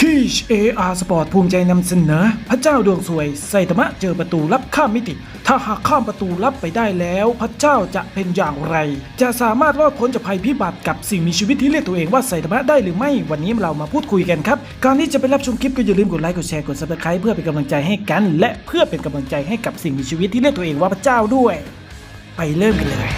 ที่ AR Sport ภูมิใจนำเสนอ พระเจ้าดวงสวยไซตามะเจอประตูลับข้ามมิติ ถ้าหากข้ามประตูลับไปได้แล้ว พระเจ้าจะเป็นอย่างไร จะสามารถรอดพ้นจากภัยพิบัติกับสิ่งมีชีวิตที่เรียกตัวเองว่าไซตามะได้หรือไม่วันนี้เรามาพูดคุยกันครับก่อนที่จะไปรับชมคลิปก็อย่าลืมกดไลค์กดแชร์กด subscribe เพื่อเป็นกำลังใจให้กัน และเพื่อเป็นกำลังใจให้กับสิ่งมีชีวิตที่เรียกตัวเองว่าพระเจ้าด้วย ไปเริ่มกันเลย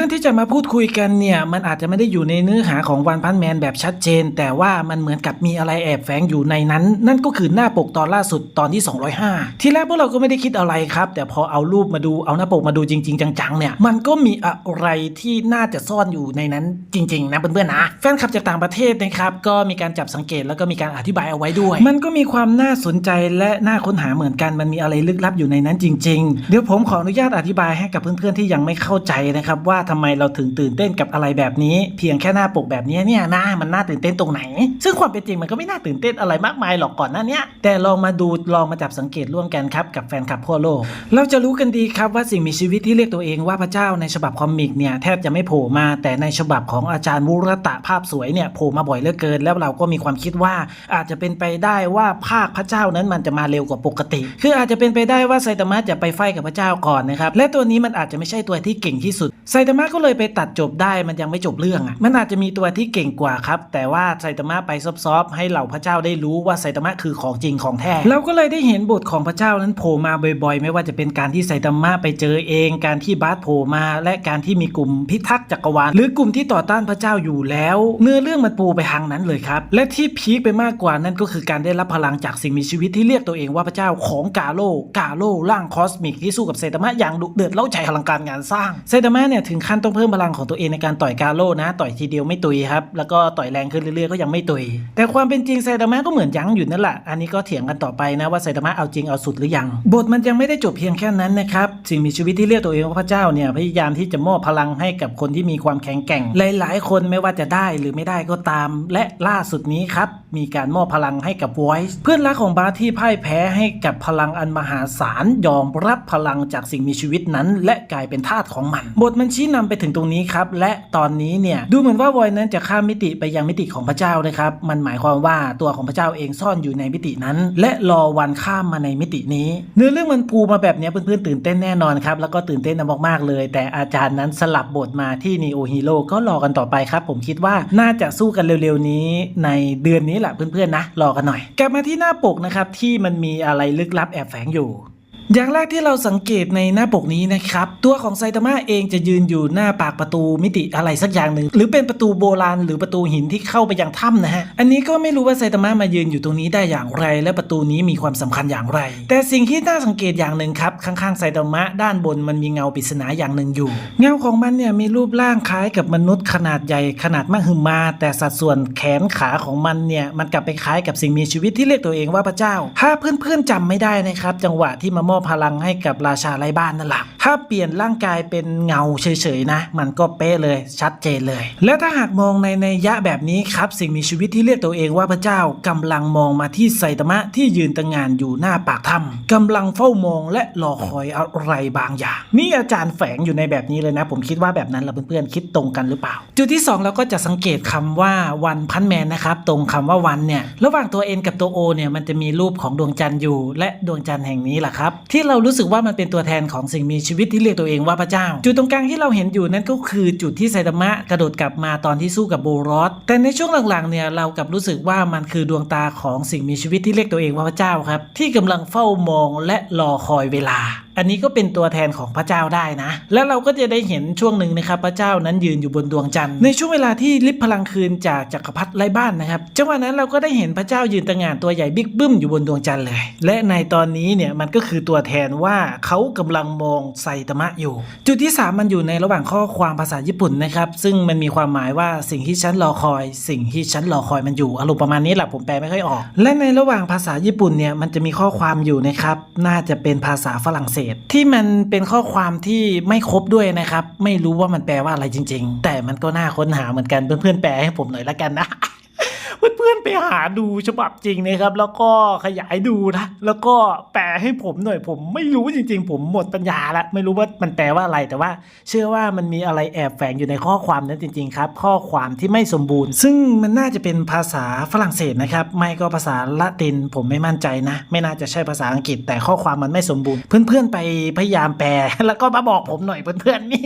รื่องที่จะมาพูดคุยกันเนี่ยมันอาจจะไม่ได้อยู่ในเนื้อหาของวันพันแมนแบบชัดเจน แต่ว่ามันเหมือนกับมีอะไรแอบแฝงอยู่ในนั้น นั่นก็คือหน้าปกตอนล่าสุดตอนที่ 205 ทีแรกพวกเราก็ไม่ได้คิดอะไรครับ แต่พอเอารูปมาดูเอาหน้าปกมาดูจริง ๆ จังๆเนี่ยมันก็มีอะไรที่น่าจะซ่อนอยู่ในนั้นจริง ๆ นะเพื่อนๆนะแฟนคลับจากต่างประเทศนะครับก็มีการจับสังเกตแล้วก็มีการอธิบายเอาไว้ด้วย มันก็มีความน่าสนใจและน่าค้นหาเหมือนกันมันมีอะไรลึกลับอยู่ในนั้นจริง ๆ เดี๋ยวผมขออนุญาตอธิบายให้กับเพื่อนๆที่ยังไม่เข้าใจนะครับว่าทำไมเราถึงตื่นเต้นกับอะไรแบบนี้ เพียงแค่หน้าปกแบบนี้เนี่ยนะมันน่าตื่นเต้นตรงไหน ซึ่งความเป็นจริงมันก็ไม่น่าตื่นเต้นอะไรมากมายหรอกก่อนหน้านี้แต่ลองมาดูลองมาจับสังเกตร่วมกันครับกับแฟนคลับทั่วโลก เราจะรู้กันดีครับว่าสิ่งมีชีวิตที่เรียกตัวเองว่าพระเจ้าในฉบับคอมิกเนี่ยแทบจะไม่โผล่มาแต่ในฉบับของอาจารย์วุรตะภาพสวยเนี่ยโผล่มาบ่อยเหลือเกิน แล้วเราก็มีความคิดว่าอาจจะเป็นไปได้ว่าภาคพระเจ้านั้นมันจะมาเร็วกว่าปกติ คืออาจจะเป็นไปได้ว่าไซตามะจะไปไฟกับพระเจ้าก่อนนะครับและตัวนี้มันอาจจะไม่ใช่ตัวที่เก่งที่สุด ไซตามะก็เลยไปตัดจบได้มันยังไม่จบเรื่องอะมันอาจจะมีตัวที่เก่งกว่าครับ แต่ว่าไซตามะไปซอฟๆให้เหล่าพระเจ้าได้รู้ว่าไซตามะคือของจริงของแท้เราก็เลยได้เห็นบทของพระเจ้านั้นโผล่มาบ่อยๆ ไม่ว่าจะเป็นการที่ไซตามะไปเจอเอง การที่บาสโผล่มาและการที่มีกลุ่มพิทักษ์จักรวาลหรือกลุ่มที่ต่อต้านพระเจ้าอยู่แล้ว เนื้อเรื่องมันปูไปทางนั้นเลยครับและที่พีคไปมากกว่านั่นก็คือการได้รับพลังจากสิ่งมีชีวิตที่เรียกตัวเองว่าพระเจ้าของกาโลกาโลร่างคอสมิกที่สู้กับไซตามะอย่างดุเดือดเล่าใจอลังการงานสร้างไซตามะเนี่ยถึงขั้นต้องเพิ่มพลังของตัวเองในการต่อยกาโลนะ ต่อยทีเดียวไม่ตุยครับ แล้วก็ต่อยแรงขึ้นเรื่อยๆก็ยังไม่ตุย แต่ความเป็นจริงไซตามะก็เหมือนยั้งอยู่นั่นแหละ อันนี้ก็เถียงกันต่อไปนะว่าไซตามะเอาจริงเอาสุดหรือยัง บทมันยังไม่ได้จบเพียงแค่นั้นนะครับ สิ่งมีชีวิตที่เรียกตัวเองว่าพระเจ้าเนี่ยพยายามที่จะมอบพลังให้กับคนที่มีความแข็งแกร่ง หลาย ๆ คนไม่ว่าจะได้หรือไม่ได้ก็ตาม และล่าสุดนี้ครับมีการมอบพลังให้กับ Voice เพื่อนรักของบาร์ที่พ่ายแพ้ให้กับพลังอันมหาศาลยอมรับพลังจากสิ่งมีชีวิตนั้น และกลายเป็นทาสของมัน บทมันชี้นำไปถึงตรงนี้ครับ และตอนนี้เนี่ยดูเหมือนว่า Voice นั้นจะข้ามมิติไปยังมิติของพระเจ้านะครับ มันหมายความว่าตัวของพระเจ้าเองซ่อนอยู่ในมิตินั้น และรอวันข้ามมาในมิตินี้ เนื้อเรื่องมันปูมาแบบนี้เพื่อนๆตื่นเต้นแน่นอนครับแล้วก็ตื่นเต้นมากๆเลย แต่อาจารย์นั้นสลับบทมาที่นีโอฮีโร่ก็รอกันต่อไปครับผมคิดว่าน่าจะสู้กันเร็วๆนี้ในเดือนนี้แหละเพื่อนๆนะรอกันหน่อย กลับมาที่หน้าปกนะครับที่มันมีอะไรลึกลับแอบแฝงอยู่ อย่างแรกที่เราสังเกตในหน้าปกนี้นะครับ ตัวของไซตามะเองจะยืนอยู่หน้าปากประตูมิติอะไรสักอย่างหนึ่ง หรือเป็นประตูโบราณหรือประตูหินที่เข้าไปยังถ้ำนะฮะ อันนี้ก็ไม่รู้ว่าไซตามะมายืนอยู่ตรงนี้ได้อย่างไร และประตูนี้มีความสำคัญอย่างไร แต่สิ่งที่น่าสังเกตอย่างหนึ่งครับ ข้างๆไซตามะด้านบนมันมีเงาปริศนาอย่างหนึ่งอยู่ เงาของมันเนี่ยมีรูปร่างคล้ายกับมนุษย์ขนาดใหญ่ขนาดมหึมา แต่สัดส่วนแขนขาของมันเนี่ยมันกลับไปคล้ายกับสิ่งมีชีวิตที่เรียกตัวเองว่าพระเจ้า ถ้าเพื่อนๆจำไม่ได้นะครับจังหวะที่มามอบพลังให้กับราชาไร้บ้านนั่นแหละถ้าเปลี่ยนร่างกายเป็นเงาเฉยๆนะ มันก็เป๊ะเลยชัดเจนเลย และถ้าหากมองในในยะแบบนี้ครับ สิ่งมีชีวิตที่เรียกตัวเองว่าพระเจ้ากำลังมองมาที่ไซตามะที่ยืนตระหงานอยู่หน้าปากถ้ำกำลังเฝ้ามองและรอคอยอะไรบางอย่าง นี่อาจารย์แฝงอยู่ในแบบนี้เลยนะ ผมคิดว่าแบบนั้นเราเพื่อนๆคิดตรงกันหรือเปล่า จุดที่ 2 เราก็จะสังเกตคำว่าวันพันแมนนะครับตรงคำว่าวันเนี่ยระหว่างตัว N กับตัว O เนี่ยมันจะมีรูปของดวงจันทร์อยู่ และดวงจันทร์แห่งนี้แหละครับที่เรารู้สึกว่ามันเป็นตัวแทนของสิ่งมีชีวิตที่เรียกตัวเองว่าพระเจ้า จุดตรงกลางที่เราเห็นอยู่นั่นก็คือจุดที่ไซตามะกระโดดกลับมาตอนที่สู้กับโบรอสแต่ในช่วงหลังๆเนี่ยเรากลับรู้สึกว่ามันคือดวงตาของสิ่งมีชีวิตที่เรียกตัวเองว่าพระเจ้าครับ ที่กำลังเฝ้ามองและรอคอยเวลาอันนี้ก็เป็นตัวแทนของพระเจ้าได้นะ แล้วเราก็จะได้เห็นช่วงหนึ่งนะครับพระเจ้านั้นยืนอยู่บนดวงจันทร์ในช่วงเวลาที่ลิบพลังคืนจากจักรพรรดิไร้บ้านนะครับจังหวะนั้นเราก็ได้เห็นพระเจ้ายืนตระหง่านตัวใหญ่บิ๊กบึ้มอยู่บนดวงจันทร์เลย และในตอนนี้เนี่ยมันก็คือตัวแทนว่าเขากำลังมองไซตมะอยู่ จุดที่ 3 มันอยู่ในระหว่างข้อความภาษาญี่ปุ่นนะครับซึ่งมันมีความหมายว่าสิ่งที่ฉันรอคอย สิ่งที่ฉันรอคอยมันอยู่อารมณ์ประมาณนี้แหละผมแปลไม่ค่อยออก และในระหว่างภาษาญี่ปุ่นเนี่ยมันจะมีข้อความอยู่นะครับน่าจะเป็นภาษาฝรั่งเศสที่มันเป็นข้อความที่ไม่ครบด้วยนะครับ ไม่รู้ว่ามันแปลว่าอะไรจริง ๆ แต่มันก็น่าค้นหาเหมือนกันเพื่อนๆแปลให้ผมหน่อยละกันนะ เพื่อนๆไปหาดูฉบับจริงนะครับ แล้วก็ขยายดูนะ แล้วก็แปลให้ผมหน่อยผมไม่รู้จริง ๆ ผมหมดปัญญาละไม่รู้ว่ามันแปลว่าอะไรแต่ว่า เชื่อว่ามันมีอะไรแอบแฝงอยู่ในข้อความนั้นจริง ๆ ครับ ข้อความที่ไม่สมบูรณ์ ซึ่งมันน่าจะเป็นภาษาฝรั่งเศสนะครับ ไม่ก็ภาษาละตินผมไม่มั่นใจนะ ไม่น่าจะใช่ภาษาอังกฤษ แต่ข้อความมันไม่สมบูรณ์ เพื่อนๆไปพยายามแปล แล้วก็มาบอกผมหน่อยเพื่อนๆนี่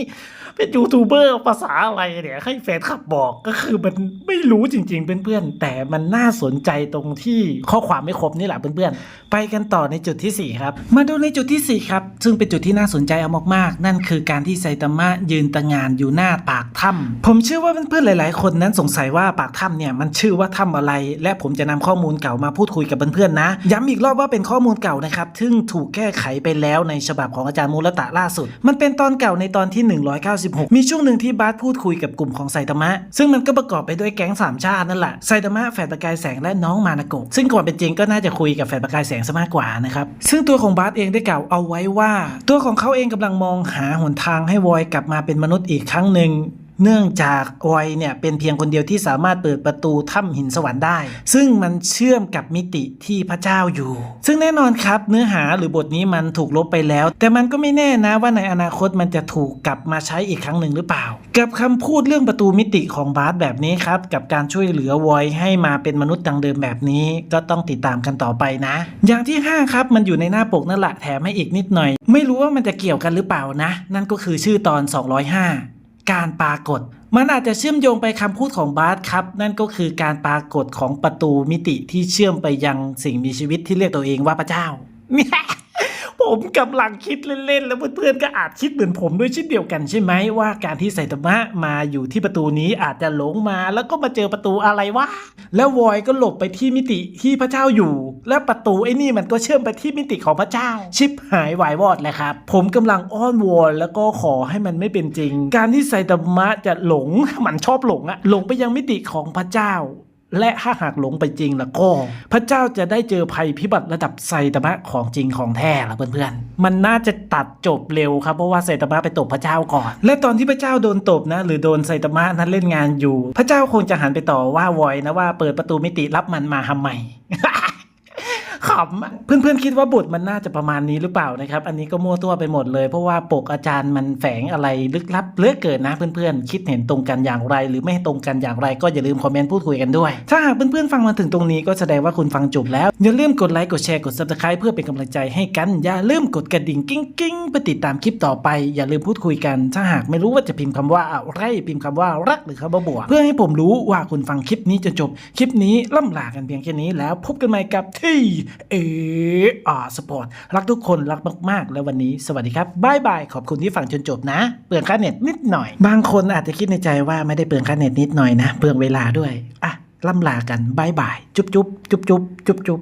เป็นยูทูบเบอร์ภาษาอะไรเนี่ยให้แฟนคลับบอกก็คือมันไม่รู้จริง ๆ เพื่อนๆแแต่มันน่าสนใจตรงที่ข้อความไม่ครบนี่แหละเพื่อนๆ ไปกันต่อในจุดที่สี่ครับ มาดูในจุดที่สี่ครับ ซึ่งเป็นจุดที่น่าสนใจเอามากๆ นั่นคือการที่ไซตามะยืนตะงานอยู่หน้าปากถ้ำผมเชื่อว่าเพื่อนๆหลาย ๆ คนนั้นสงสัยว่าปากถ้ำเนี่ยมันชื่อว่าถ้ำอะไร และผมจะนำข้อมูลเก่ามาพูดคุยกับเพื่อนๆนะ ย้ำอีกรอบว่าเป็นข้อมูลเก่านะครับซึ่งถูกแก้ไขไปแล้วในฉบับของอาจารย์มูลตะล่าสุด มันเป็นตอนเก่าในตอนที่ 196 มีช่วงหนึ่งที่บาสพูดคุยกับกลุ่มของไซตามะซึ่งมันก็ประกอบไปด้วยแก๊งสามชาตินั่นแหละไซตามะแฟนประกายแสงและน้องมานาโกะซึ่งก่อนเป็นจริงก็น่าจะคุยกับแฟนประกายแสงซะมากกว่านะครับซึ่งตัวของบาร์สเองได้กล่าวเอาไว้ว่า ตัวของเขาเองกำลังมองหาหนทางให้วอยกลับมาเป็นมนุษย์อีกครั้งหนึ่ง เนื่องจากออยเนี่ยเป็นเพียงคนเดียวที่สามารถเปิดประตูถ้ำหินสวรรค์ได้ ซึ่งมันเชื่อมกับมิติที่พระเจ้าอยู่ ซึ่งแน่นอนครับเนื้อหาหรือบทนี้มันถูกลบไปแล้ว แต่มันก็ไม่แน่นะว่าในอนาคตมันจะถูกกลับมาใช้อีกครั้งหนึ่งหรือเปล่า กับคำพูดเรื่องประตูมิติของบาสแบบนี้ครับกับการช่วยเหลือวอยให้มาเป็นมนุษย์ดังเดิมแบบนี้ก็ต้องติดตามกันต่อไปนะ อย่างที่ห้าครับมันอยู่ในหน้าปกนั่นแหละแถมให้อีกนิดหน่อย ไม่รู้ว่ามันจะเกี่ยวกันหรือเปล่านะ นั่นก็คือชื่อตอน 205 การปรากฏ มันอาจจะเชื่อมโยงไปคำพูดของบาร์สครับ นั่นก็คือการปรากฏของประตูมิติที่เชื่อมไปยังสิ่งมีชีวิตที่เรียกตัวเองว่าพระเจ้า ผมกำลังคิดเล่นๆ แล้วเพื่อนๆ ก็อาจคิดเหมือนผมด้วยเช่นเดียวกันใช่ไหมว่าการที่ไซตามะมาอยู่ที่ประตูนี้อาจจะหลงมาแล้วก็มาเจอประตูอะไรวะ แล้ววอยก็หลบไปที่มิติที่พระเจ้าอยู่ และประตูไอ้นี่มันก็เชื่อมไปที่มิติของพระเจ้า ชิปหายวายวอดเลยครับ ผมกำลังอ้อนวอนแล้วก็ขอให้มันไม่เป็นจริง การที่ไซตามะจะหลงมันชอบหลงอะหลงไปยังมิติของพระเจ้า และถ้าหากหลงไปจริงละก็ พระเจ้าจะได้เจอภัยพิบัติระดับไซตามะของจริงของแท้ละเพื่อนๆ มันน่าจะตัดจบเร็วครับเพราะว่าไซตามะไปตบพระเจ้าก่อน และตอนที่พระเจ้าโดนตบนะ หรือโดนไซตามะนั้นเล่นงานอยู่ พระเจ้าคงจะหันไปต่อว่าวอยนะว่าเปิดประตูมิติรับมันมาทำไม ขำอะเพื่อนๆคิดว่าบทมันน่าจะประมาณนี้หรือเปล่านะครับ อันนี้ก็มั่วตัวไปหมดเลย เพราะว่าปกอาจารย์มันแฝงอะไรลึกลับเลือกเกินนะ เพื่อนๆคิดเห็นตรงกันอย่างไร หรือไม่ตรงกันอย่างไร ก็อย่าลืมคอมเมนต์พูดคุยกันด้วย ถ้าหากเพื่อนๆฟังมาถึงตรงนี้ก็แสดงว่าคุณฟังจบแล้ว อย่าลืมกดไลค์กดแชร์กด subscribe เพื่อเป็นกำลังใจให้กันอย่าลืมกดกระดิ่งกิ้งกิ้งๆเพื่อติดตามคลิปต่อไป อย่าลืมพูดคุยกัน ถ้าหากไม่รู้ว่าจะพิมพ์คำว่าอะไรพิมพ์คำว่ารักหรือคำว่าบวกเพื่อให้ผมรู้ว่าคุณฟังคลิปนี้จนจบคลิปนี้ล่ำลากันเพียงแค่นี้แล้วพบกันใหม่กับที่เออาสปอร์ตรักทุกคนรักมาก ๆ แล้ววันนี้สวัสดีครับบายบาย ขอบคุณที่ฟังจนจบนะ เปลืองค่าเน็ตนิดหน่อย บางคนอาจจะคิดในใจว่าไม่ได้เปลืองค่าเน็ตนิดหน่อยนะ เปลืองเวลาด้วย อะล่ำลากันบายบาย จุ๊บจุ๊บจุ๊บจุ๊บจุ๊บจุ๊บ